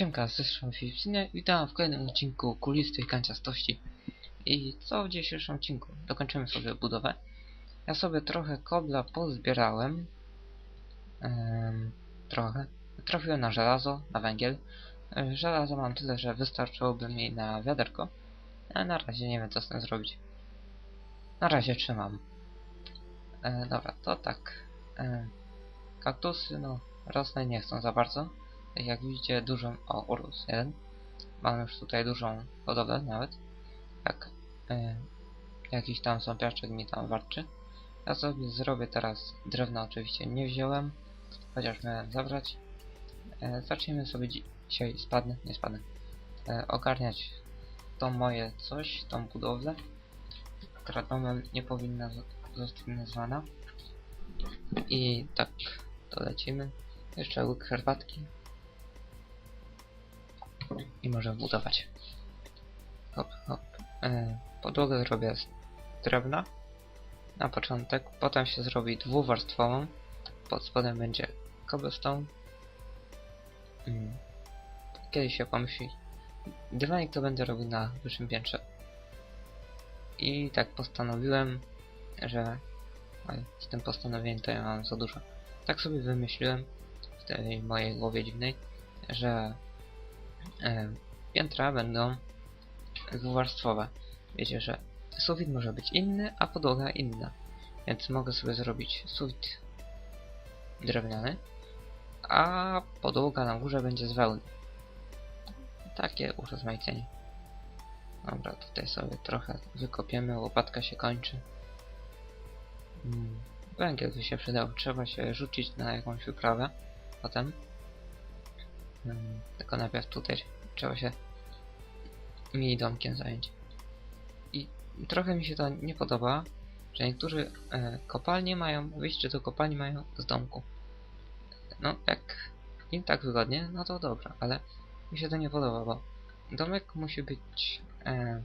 Siemka, z strony Filipsiny. Witam w kolejnym odcinku Kulistych Kanciastości. I co w dzisiejszym odcinku? Dokończymy sobie budowę. Ja sobie trochę kobla pozbierałem. Em, trochę. Trafiłem na żelazo, na węgiel. E, Żelaza mam tyle, że wystarczyłoby mi na wiaderko. Ale na razie nie wiem co z tym zrobić. Na razie trzymam. E, dobra, to tak. E, kaktusy, no, rosnę nie chcą za bardzo. Jak widzicie, dużą. O, urósł jeden. Mam już tutaj dużą hodowlę nawet. Jak e, jakiś tam sąpiaczek mi tam warczy. Ja sobie zrobię teraz drewno, oczywiście nie wziąłem, chociaż miałem zabrać. E, zacznijmy sobie dzi- dzisiaj spadnę, nie spadnę. E, ogarniać to moje coś, tą budowlę, która domem nie powinna zostać nazwana. I tak, to lecimy. Jeszcze łyk herbatki. I może budować. Hop, hop. E, podłogę zrobię z drewna. Na początek. Potem się zrobi dwuwarstwową. Pod spodem będzie cobblestone. Mm. Kiedyś się pomyśli. Dywanik to będę robił na wyższym piętrze. I tak postanowiłem, że... Oj, z tym postanowieniem to ja mam za dużo. Tak sobie wymyśliłem w tej mojej głowie dziwnej, że piętra będą dwuwarstwowe. Wiecie, że sufit może być inny, a podłoga inna. Więc mogę sobie zrobić sufit drewniany, a podłoga na górze będzie z wełny. Takie urozmaicenie. Dobra, tutaj sobie trochę wykopiemy, łopatka się kończy. Mm, Węgiel by się przydał, trzeba się rzucić na jakąś wyprawę potem. Mm, Tylko najpierw tutaj trzeba się mini domkiem zająć. I trochę mi się to nie podoba, że niektórzy e, kopalnie mają, wyjście do kopalni mają z domku. No, jak im tak wygodnie, no to dobra, ale mi się to nie podoba, bo domek musi być e,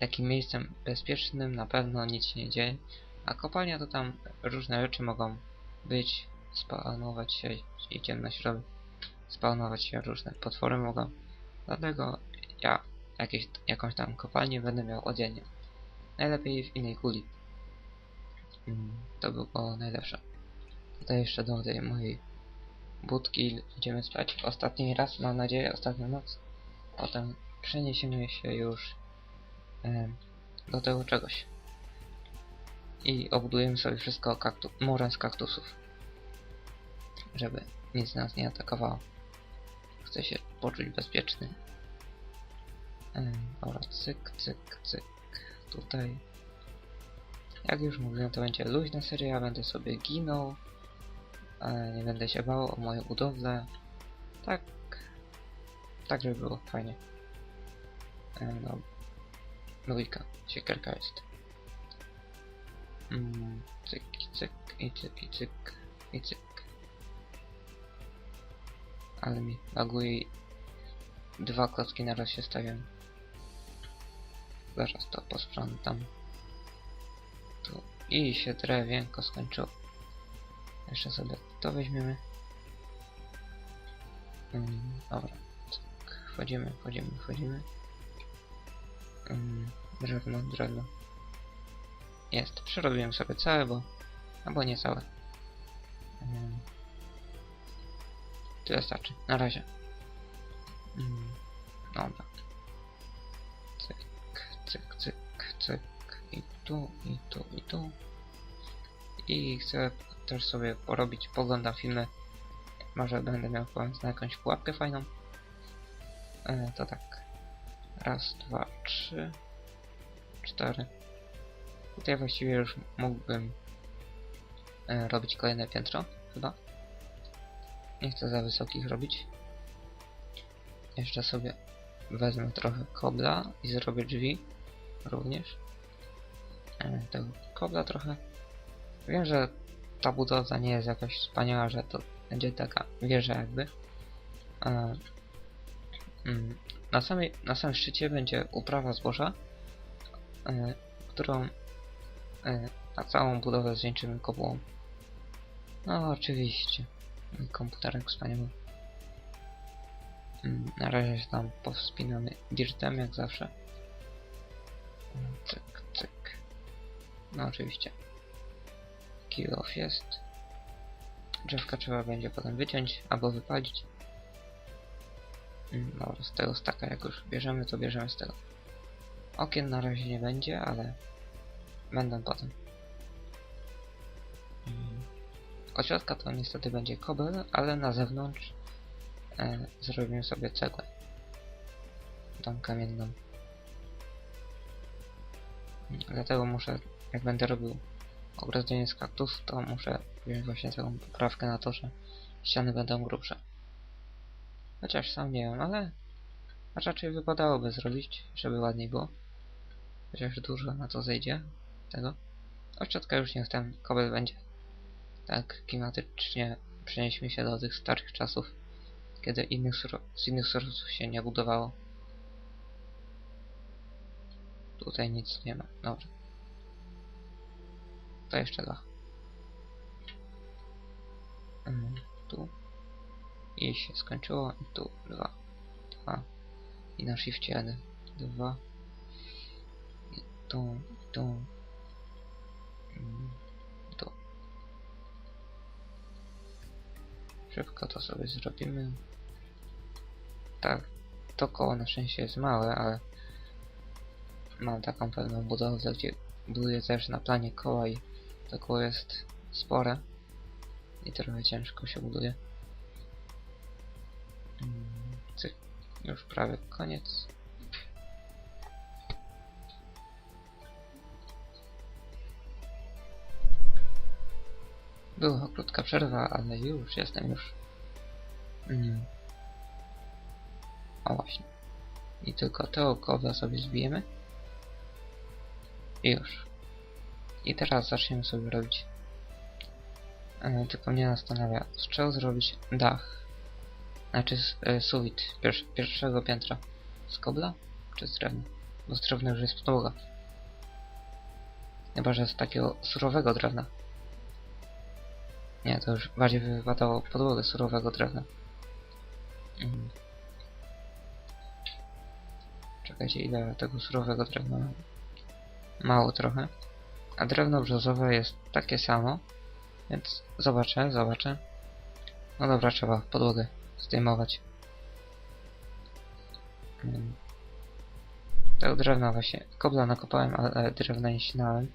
takim miejscem bezpiecznym, na pewno nic się nie dzieje, a kopalnia to tam różne rzeczy mogą być, spawnować się i ciemność robi spawnować się różne potwory mogą. Dlatego ja jakieś, jakąś tam kopalnię będę miał oddzielnie. Najlepiej w innej kuli. Mm, to by było najlepsze. Tutaj jeszcze do tej mojej budki idziemy spać ostatni raz, mam nadzieję, ostatnią noc. Potem przeniesiemy się już em, do tego czegoś. I obudujemy sobie wszystko kaktu murem z kaktusów. Żeby nic nas nie atakowało. Chcę się poczuć bezpieczny. Ym, Dobra, cyk, cyk, cyk. Tutaj. Jak już mówiłem, to będzie luźna seria, będę sobie ginął. Ale nie będę się bał o moją budowlę. Tak. Tak, żeby było fajnie. Ym, No. Dwójka. Siekierka jest. Mm, cyk, cyk, i cyk, i cyk, i cyk. Ale mi laguje dwa klocki na raz się stawiam. Zaraz to posprzątam. Tu i się drewienko skończyło. Jeszcze sobie to weźmiemy. Mm, dobra. Tak, wchodzimy, wchodzimy, wchodzimy. Mm, drewno, drewno. Jest. Przerobiłem sobie całe, bo... Albo nie całe. Mm. Tyle starczy. Na razie. Mm. Dobra. Cyk, cyk, cyk, cyk. I tu, i tu, i tu. I chcę też sobie porobić, poglądam filmy. Może będę miał pomysł na jakąś pułapkę fajną. E, to tak. Raz, dwa, trzy, cztery. Tutaj właściwie już mógłbym e, robić kolejne piętro, chyba. Nie chcę za wysokich robić. Jeszcze sobie wezmę trochę kobla i zrobię drzwi również. E, tego kobla trochę. Wiem, że ta budowla nie jest jakaś wspaniała, że to będzie taka wieża jakby. E, mm, na, samej, na samym szczycie będzie uprawa zboża, e, którą e, na całą budowę zwieńczymy kopułą. No oczywiście. Komputerek wspaniały. Mm, Na razie się tam powspinamy dirtem jak zawsze. Mm, Cyk, cyk. No oczywiście. Kill off jest. Drzewka trzeba będzie potem wyciąć albo wypalić. Mm, Dobra, z tego staka jak już bierzemy, to bierzemy z tego. Okien na razie nie będzie, ale będą potem. Od środka to niestety będzie kobel, ale na zewnątrz e, zrobimy sobie cegłę. Tą kamienną. Dlatego muszę, jak będę robił ogrodzenie z kaktusów, to muszę wziąć właśnie taką poprawkę na to, że ściany będą grubsze. Chociaż sam nie wiem, ale raczej wypadałoby zrobić, żeby ładniej było. Chociaż dużo na to zejdzie tego. Od już niech ten kobel będzie. Tak klimatycznie przenieśmy się do tych starych czasów, kiedy innych z innych surowców się nie budowało. Tutaj nic nie ma. Dobra. To jeszcze dwa. Mm, Tu. I się skończyło. I tu dwa. Dwa. I na shifcie jadę. Dwa. I tu. I tu. Mm, Szybko to sobie zrobimy. Tak. To koło na szczęście jest małe, ale mam taką pewną budowlę, gdzie buduję też na planie koła i to koło jest spore i trochę ciężko się buduje. Mm. Już prawie koniec. Była krótka przerwa, ale już jestem już. Mm. O właśnie. I tylko te okowa sobie zbijemy. I już. I teraz zaczniemy sobie robić. E, tylko mnie zastanawia, z czego zrobić dach? Znaczy e, piers pierwszego piętra. Z kobla? Czy z drewna? Bo z drewna już jest podłoga. Chyba, że z takiego surowego drewna. Nie, to już bardziej wypadało podłogę surowego drewna. Mm. Czekajcie, ile tego surowego drewna? Mało trochę. A drewno brzozowe jest takie samo. Więc zobaczę, zobaczę. No dobra, trzeba podłogę zdejmować. Mm. Tego drewna właśnie. Kobla nakopałem, ale drewna nie ścinałem.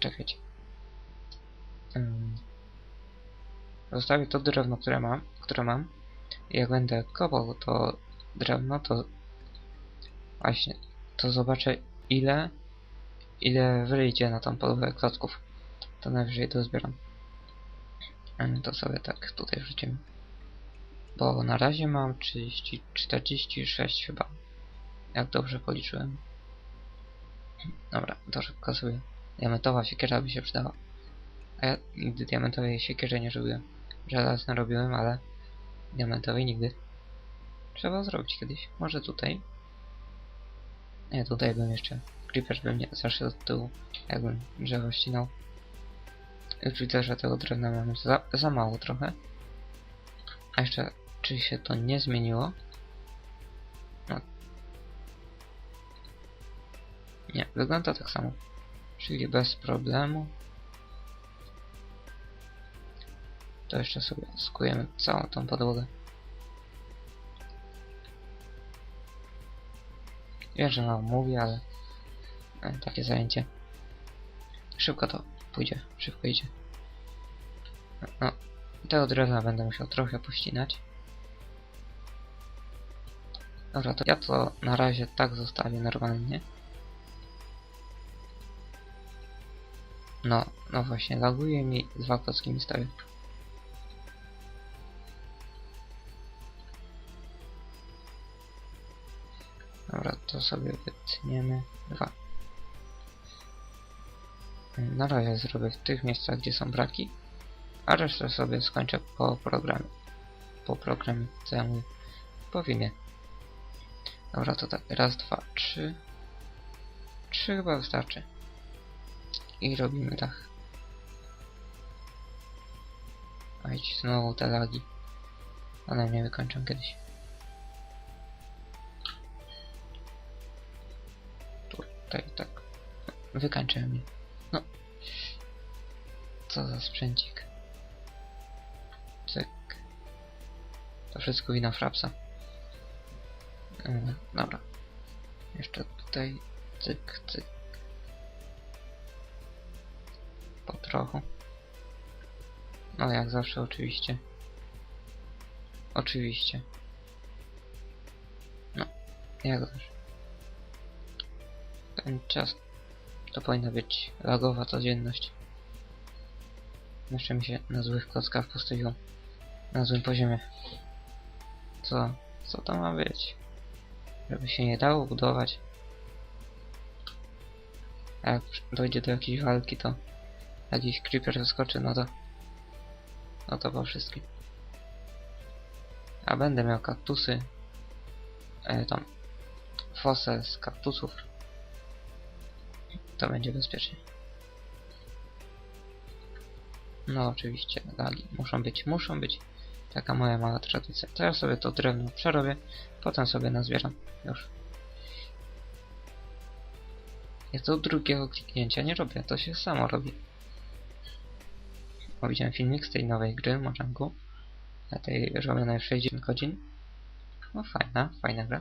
Czekajcie. Zostawię to drewno, które mam, które mam. I jak będę kopał to drewno, to właśnie, to zobaczę ile ile wyjdzie na tą podłogę klocków. To najwyżej to zbieram. To sobie tak tutaj wrzucimy. Bo na razie mam 30, 46 chyba. Jak dobrze policzyłem. Dobra, to szybko sobie. Diamentowa siekiera by się przydała. A ja nigdy diamentowej siekierze nie robiłem. Żelazne robiłem, ale diamentowej nigdy. Trzeba zrobić kiedyś. Może tutaj. Nie, tutaj bym jeszcze Creeper by mnie zaszedł od tyłu, jakbym drzewo ścinał. Już widzę, że tego drewna mamy za, za mało trochę. A jeszcze, czy się to nie zmieniło? No. Nie, wygląda tak samo. Czyli bez problemu. To jeszcze sobie skujemy całą tą podłogę. Wiem, że mało mówię, ale e, takie zajęcie. Szybko to pójdzie, szybko idzie. No, tego drewna będę musiał trochę pościnać. Dobra, to ja to na razie tak zostawię normalnie. No, no właśnie, laguje mi dwa klocki mi stawię. To sobie wytniemy dwa. Na razie zrobię w tych miejscach, gdzie są braki, a resztę sobie skończę po programie. Po programie, co ja mówię, po filmie. Dobra, to tak, raz, dwa, trzy. Trzy chyba wystarczy. I robimy dach. Idź znowu te lagi. One mnie wykończą kiedyś. Tutaj tak wykańczyłem mnie. No. Co za sprzęcik. Cyk. To wszystko wina Frapsa. Yy, dobra. Jeszcze tutaj cyk, cyk. Po trochu. No jak zawsze oczywiście. Oczywiście. No, jak zawsze. Ten czas to powinna być lagowa codzienność. Jeszcze mi się na złych klockach postawiło. Na złym poziomie. Co? Co to ma być? Żeby się nie dało budować. A jak dojdzie do jakiejś walki, to jakiś creeper wyskoczy, no to... No to po wszystkim. A będę miał kaktusy. E, tam. Fosę z kaktusów. To będzie bezpiecznie. No oczywiście, lagi muszą być, muszą być. Taka moja mała tradycja. To ja sobie to drewno przerobię, potem sobie nazbieram. Już. Ja to drugiego kliknięcia nie robię, to się samo robi. O, widziałem filmik z tej nowej gry, Mojangu. Na tej robionej w 60 godzin. No fajna, fajna gra.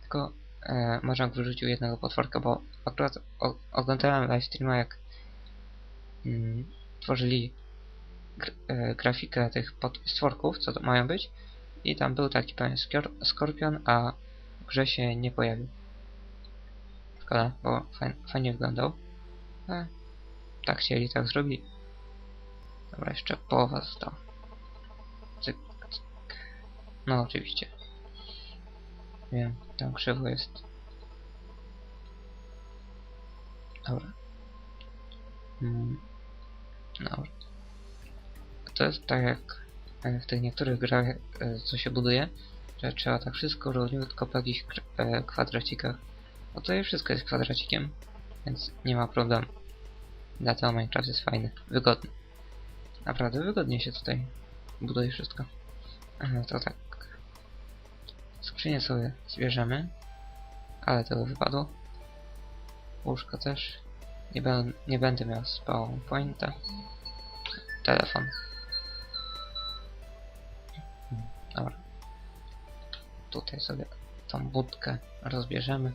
Tylko e, wyrzucił jednego potworka, bo akurat oglądałem live streama jak mm, tworzyli gr e, grafikę tych pod stworków, co to mają być. I tam był taki pewien skorpion, a grze się nie pojawił. Szkoda, bo fajn fajnie wyglądał. E, tak chcieli, tak zrobili. Dobra, jeszcze połowa została. No oczywiście. Wiem, tam krzywo jest. Dobra. Mm. Dobra. To jest tak jak e, w tych niektórych grach, e, co się buduje, że trzeba tak wszystko równiutko po jakichś e, kwadracikach. No tutaj wszystko jest kwadracikiem, więc nie ma problemu. Dlatego Minecraft jest fajny, wygodny. Naprawdę wygodnie się tutaj buduje wszystko. Aha, to tak. Skrzynię sobie zbierzemy. Ale tego wypadło. Łóżko też. Nie, nie będę miał spawn pointa. Telefon. Hmm, Dobra. Tutaj sobie tą budkę rozbierzemy.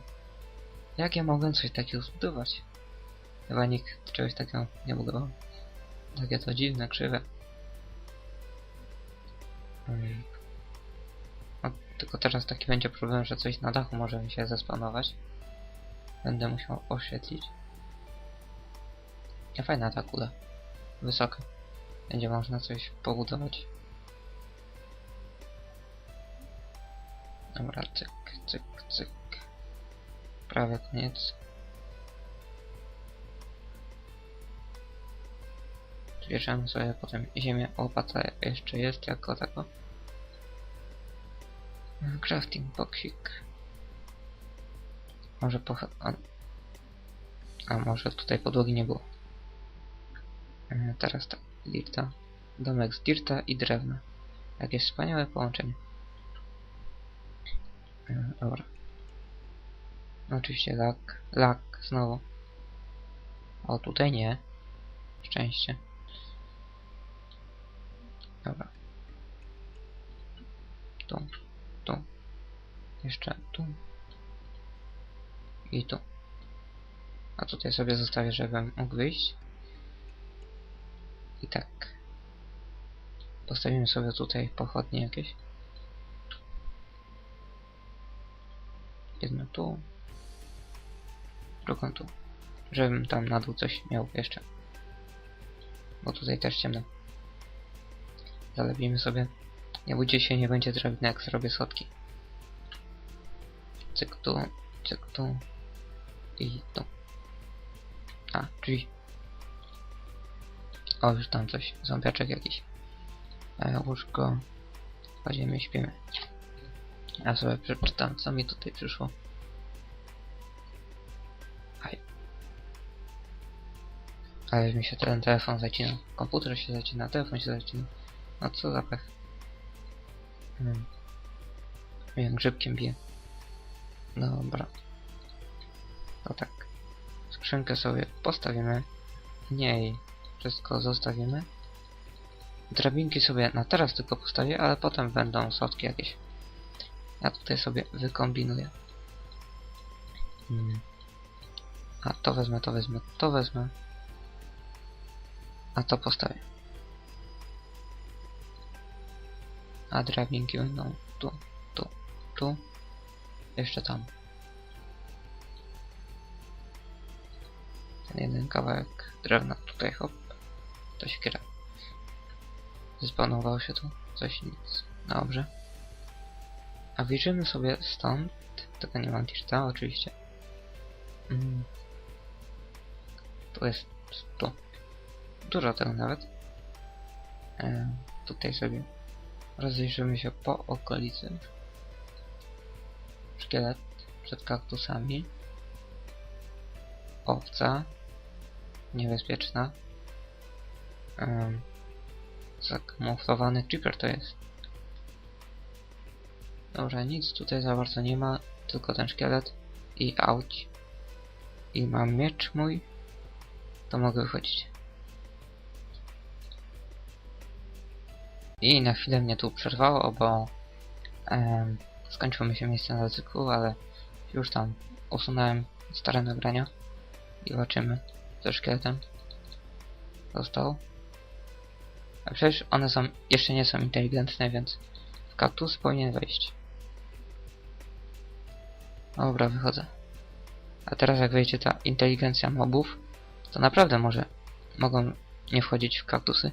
Jak ja mogłem coś takiego zbudować? Chyba nikt czegoś takiego nie budował. Takie to dziwne, krzywe. Mm. Tylko teraz taki będzie problem, że coś na dachu może mi się zespawnować. Będę musiał oświetlić. Ja fajna ta kula. Wysoka. Będzie można coś pobudować. Dobra, cyk, cyk, cyk. Prawie koniec. Zbierzemy sobie potem ziemię. Łopata jeszcze jest jako tako. Crafting boxik. Może po... A, a może tutaj podłogi nie było. E, Teraz tak. Dirta. Domek z dirta i drewna. Jakieś wspaniałe połączenie. E, Dobra. Oczywiście lak. Lak znowu. O, tutaj nie. Szczęście. Dobra. Tu. Jeszcze tu. I tu. A tutaj sobie zostawię, żebym mógł wyjść. I tak. Postawimy sobie tutaj pochodnie jakieś. Jedno tu. Drugą tu. Żebym tam na dół coś miał jeszcze. Bo tutaj też ciemno. Zalewimy sobie. Nie bójcie się, nie będzie drewna jak zrobię schodki. Cyk tu, cyk tu. I tu. A, drzwi. O, już tam coś. Zombiaczek jakiś. E, łóżko. Kładziemy, śpimy. Ja sobie przeczytam, co mi tutaj przyszło. Aj. Ale mi się ten telefon zacina. Komputer się zacina, telefon się zacina. No co za pech. Hmm. Wiem, grzybkiem bije. Dobra. To tak. Skrzynkę sobie postawimy. Niej wszystko zostawimy. Drabinki sobie na teraz tylko postawię, ale potem będą słodkie jakieś. Ja tutaj sobie wykombinuję. Hmm. A to wezmę, to wezmę, to wezmę. A to postawię. A drabinki będą tu, tu, tu. Jeszcze tam. Ten jeden kawałek drewna tutaj, hop. To się gra. Zbanowało się tu. Coś nic. Dobrze. A wyjrzymy sobie stąd. Tylko nie mam tirta, oczywiście. Mm. Tu jest. Tu. Dużo tego nawet. E, tutaj sobie rozejrzymy się po okolicy. Szkielet przed kaktusami. Owca. Niebezpieczna. Um, zakamuflowany creeper to jest. Dobra, nic tutaj za bardzo nie ma, tylko ten szkielet i auć. I mam miecz mój, to mogę wychodzić. I na chwilę mnie tu przerwało, bo skończyło mi się miejsce na cyklu, ale już tam usunąłem stare nagrania i zobaczymy ze szkieletem został. A przecież one są, jeszcze nie są inteligentne, więc w kaktus powinien wejść. Dobra, wychodzę. A teraz jak wejdzie ta inteligencja mobów, to naprawdę może mogą nie wchodzić w kaktusy.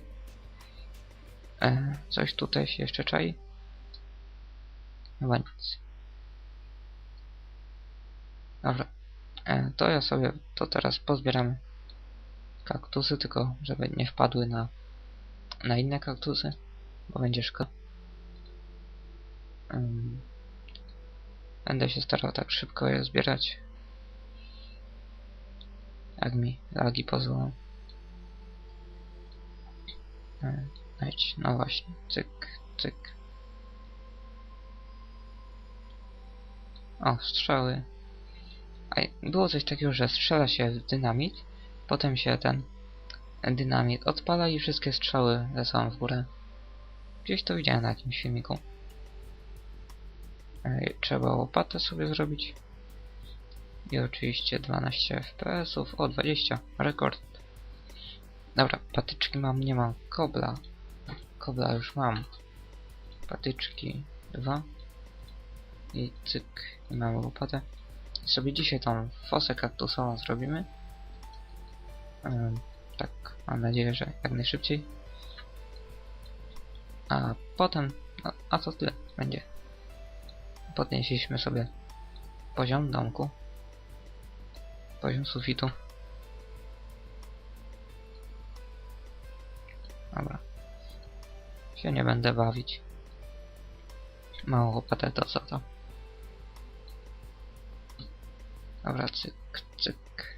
E, coś tutaj się jeszcze czai? Chyba nic. Dobra. E, to ja sobie to teraz pozbieramy kaktusy, tylko żeby nie wpadły na, na inne kaktusy, bo będzie szkoda. Będę się starał tak szybko je zbierać, jak mi lagi pozwolą. Wejdź, no właśnie, cyk, cyk. O, strzały. A było coś takiego, że strzela się dynamit, potem się ten dynamit odpala i wszystkie strzały lecą w górę. Gdzieś to widziałem na jakimś filmiku. Trzeba łopatę sobie zrobić. I oczywiście 12 FPS-ów. O, 20. Rekord. Dobra, patyczki mam, nie mam kobla. Kobla już mam. Patyczki 2. I cyk. Mamy łopatę. I sobie dzisiaj tą fosę kaktusową zrobimy. Tak, mam nadzieję, że jak najszybciej. A potem, no, a to tyle będzie. Podnieśliśmy sobie poziom domku. Poziom sufitu. Dobra. Się nie będę bawić. Małą łopatę to co to. Dobra, cyk, cyk.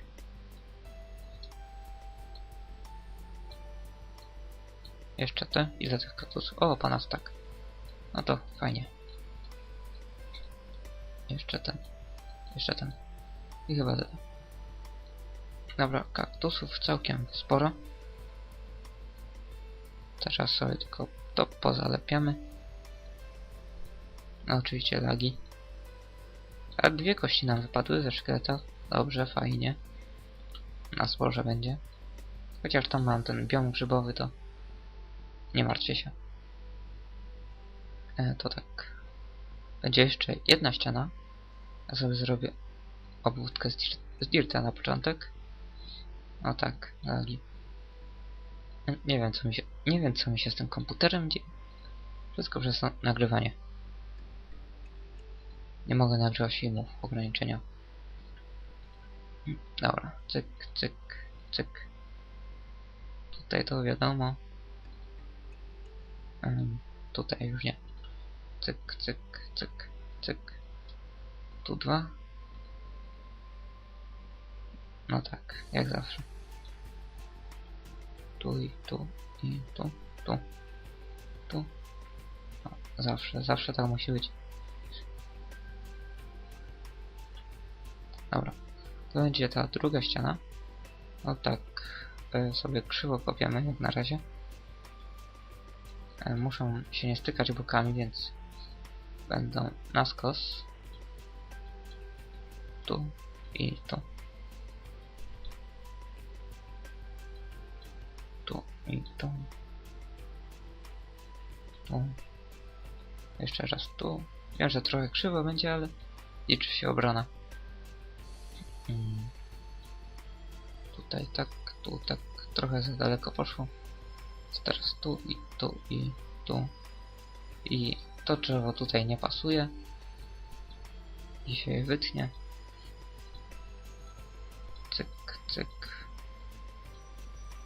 Jeszcze te? Ile tych kaktusów? O, pana tak. No to fajnie. Jeszcze ten. Jeszcze ten. I chyba tyle. Dobra, kaktusów całkiem sporo. Teraz sobie tylko to pozalepiamy. No oczywiście lagi. A dwie kości nam wypadły ze szkieleta. Dobrze, fajnie. Na zboże będzie. Chociaż tam mam ten biom grzybowy, to nie martwcie się. E, to tak. Będzie jeszcze jedna ściana. Ja sobie zrobię obwódkę z, dir z dirta na początek. O tak, lagi. Nie wiem co mi się. Nie wiem co mi się z tym komputerem dzieje. Wszystko przez nagrywanie. Nie mogę nagrywać filmów, ograniczenia. Dobra, cyk, cyk, cyk. Tutaj to wiadomo. Ym, tutaj już nie. Cyk, cyk, cyk, cyk. Tu dwa. No tak, jak zawsze. Tu i tu i tu, tu, tu. No, zawsze, zawsze tak musi być. Dobra. To będzie ta druga ściana. O tak e, sobie krzywo kopiemy jak na razie. E, muszą się nie stykać bokami, więc będą na skos. Tu i tu. Tu i tu. Tu. Jeszcze raz tu. Wiem, że trochę krzywo będzie, ale liczy się obrona. Tutaj tak, tu tak, trochę za daleko poszło. Teraz tu i tu i tu. I to drzewo tutaj nie pasuje. I się wytnie. Cyk, cyk.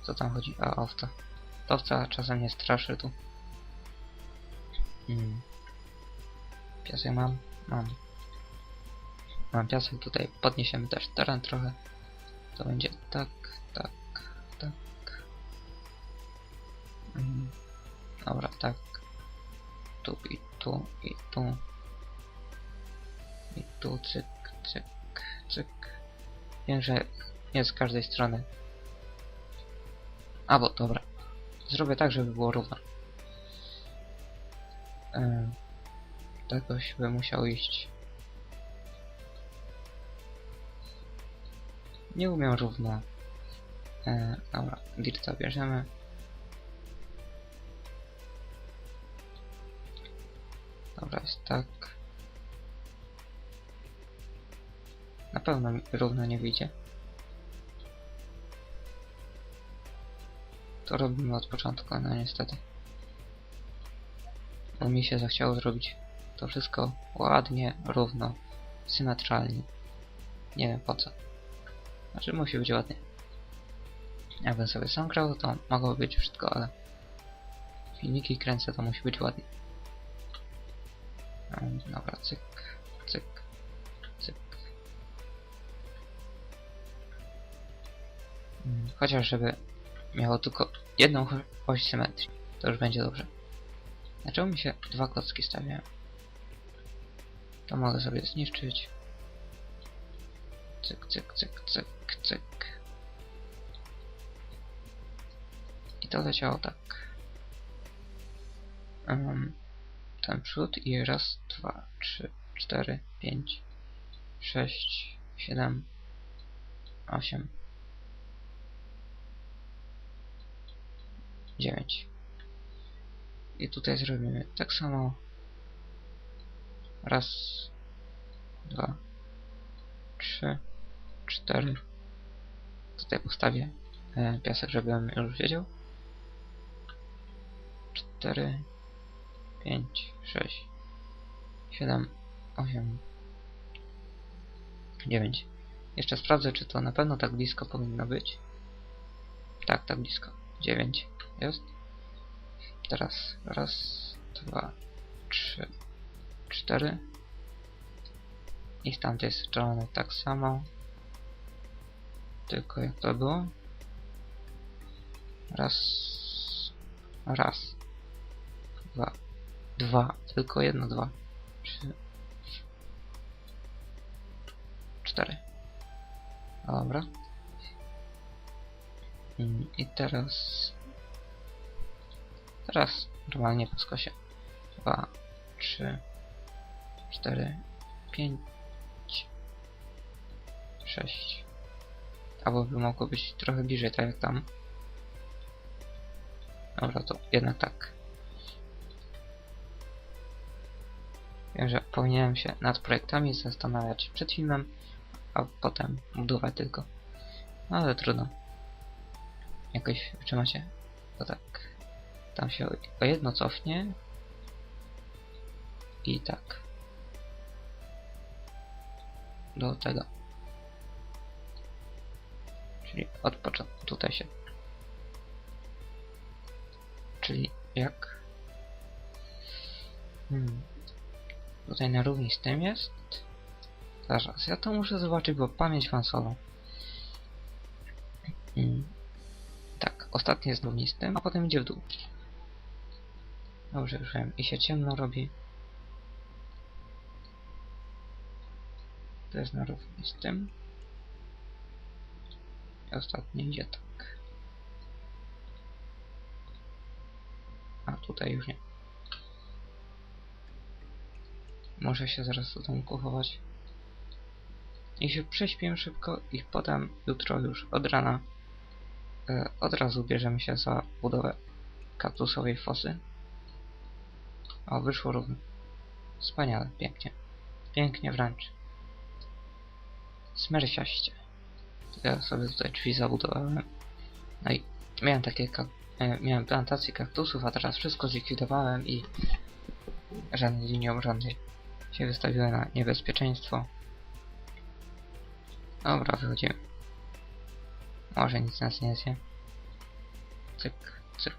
Co tam chodzi? A, owca. Owca czasem nie straszy tu. Mm. Piasek mam? Mam. Mam piasek tutaj. Podniesiemy też teren trochę. To będzie tak, tak, tak. Mm. Dobra, tak. Tu i tu i tu. I tu cyk, cyk, cyk. Wiem, że nie z każdej strony. A bo dobra. Zrobię tak, żeby było równo. Ym, Jakoś by musiał iść. Nie umiem równo. E, dobra, dirta bierzemy. Dobra, jest tak. Na pewno równo nie wyjdzie. To robimy od początku, no niestety. Bo mi się zachciało zrobić to wszystko ładnie, równo, symetralnie. Nie wiem po co. Znaczy musi być ładnie. Jakbym sobie sam grał, to mogło być wszystko, ale filmiki kręcę, to musi być ładnie. Dobra, cyk, cyk, cyk. Mm, Chociaż żeby miało tylko jedną oś symetrii, to już będzie dobrze. Dlaczego mi się dwa klocki stawiają? To mogę sobie zniszczyć. Cyk, cyk, cyk, cyk, cyk. I to leciało tak. Um, ten przód i raz, dwa, trzy, cztery, pięć, sześć, siedem, osiem, dziewięć. I tutaj zrobimy tak samo. Raz, dwa, trzy, cztery. Tutaj postawię e, piasek, żebym już wiedział. Cztery, pięć, sześć, siedem, osiem, dziewięć. Jeszcze sprawdzę, czy to na pewno tak blisko powinno być. Tak, tak blisko. Dziewięć jest. Teraz raz, dwa, trzy, cztery. I z tamtej strony tak samo. Tylko jak to było? Raz, raz, dwa, dwa, tylko jedno, dwa, trzy, cztery. Dobra. Mm, I teraz Teraz normalnie po skosie. 2, 3, 4, 5, 6. Albo by mogło być trochę bliżej, tak jak tam. Dobra, to jednak tak. Wiem, że powinienem się nad projektami zastanawiać przed filmem, a potem budować tylko. No ale trudno. Jakoś wytrzymacie. To tak. Tam się o- jedno cofnie. I tak. Do tego. Czyli od początku tutaj się. Czyli jak? Hmm. Tutaj na równi z tym jest. Zaraz, ja to muszę zobaczyć, bo pamięć słabą. Hmm. Tak, ostatni jest równi z tym, a potem idzie w dół. Dobrze, już wiem. I się ciemno robi. To jest na równi z tym. Ostatni idzie tak. A tutaj już nie. Muszę się zaraz do domu chować. I się prześpię szybko i potem jutro już od rana e, od razu bierzemy się za budowę kaktusowej fosy. O, wyszło równo. Wspaniale, pięknie. Pięknie wręcz. Smersiaście. Ja sobie tutaj drzwi zabudowałem. No i miałem takie e, miałem plantację kaktusów, a teraz wszystko zlikwidowałem i żadnej linii obronnej się wystawiły na niebezpieczeństwo. Dobra, wychodzimy. Może nic nas nie zje. Cyk, cyk.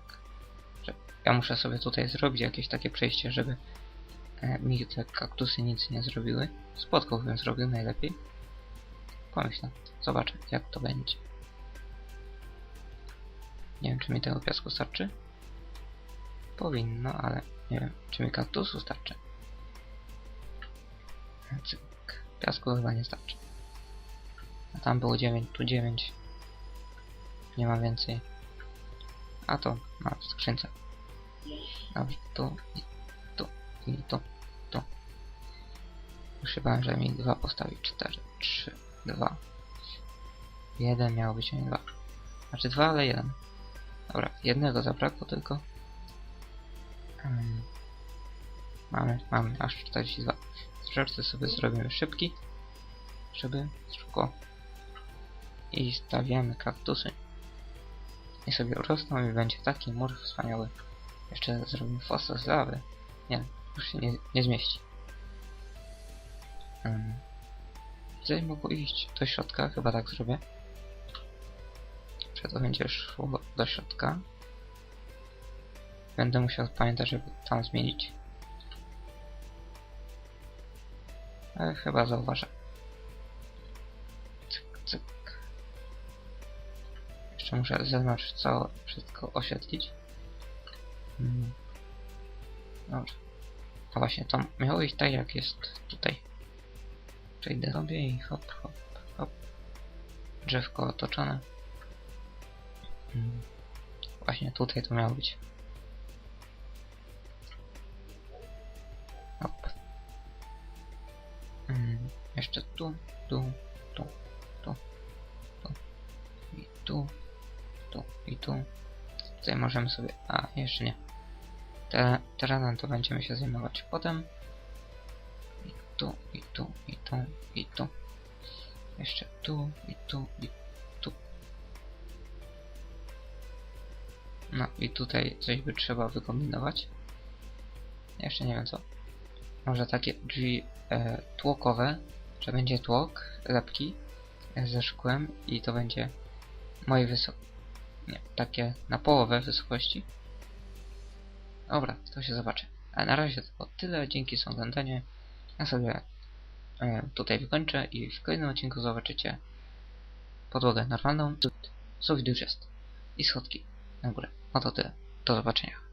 Ja muszę sobie tutaj zrobić jakieś takie przejście, żeby e, mi te kaktusy nic nie zrobiły. Spotką bym zrobił najlepiej. Pomyślę. Zobaczę, jak to będzie. Nie wiem, czy mi tego piasku starczy. Powinno, ale nie wiem, czy mi kaktusu starczy. Cyk. Piasku chyba nie starczy. A tam było 9, tu 9. Nie ma więcej. A to ma w skrzynce. Dobrze, tu i tu i tu, tu. Już się bałem, że mi dwa postawi. 4, 3, 2. Jeden miało być, a nie dwa. Znaczy dwa, ale jeden. Dobra, jednego zabrakło tylko. Um, mamy, mamy aż 42. Sprzęty sobie zrobimy szybki, żeby szybko. I stawiamy kaktusy. I sobie urosną i będzie taki mur wspaniały. Jeszcze zrobimy fosę z lawy. Nie, już się nie, nie zmieści. Um, tutaj mogło iść do środka, chyba tak zrobię. Czy to będzie szło do środka? Będę musiał pamiętać, żeby tam zmienić. Ale chyba zauważę. Cyk, cyk. Jeszcze muszę z zewnątrz całe wszystko oświetlić. Mm. Dobrze. A właśnie, to miało iść tak jak jest tutaj. Przejdę sobie i hop, hop, hop. Drzewko otoczone. Mm. Właśnie tutaj to miało być. Hop. Mm. Jeszcze tu, tu, tu, tu, tu. I tu, tu i tu. Tutaj możemy sobie... A, jeszcze nie. Te, teranem to będziemy się zajmować potem. I tu, i tu, i tu, i tu. Jeszcze tu, i tu, i No i tutaj coś by trzeba wykombinować. Jeszcze nie wiem co. Może takie drzwi e, tłokowe, że będzie tłok, lepki ze szkłem i to będzie mojej wysokości. Nie, takie na połowę wysokości. Dobra, to się zobaczy. A na razie to tyle. Dzięki za oglądanie. Ja sobie e, tutaj wykończę i w kolejnym odcinku zobaczycie podłogę normalną. Sufit już jest. I schodki na górę. No to tyle. Do zobaczenia.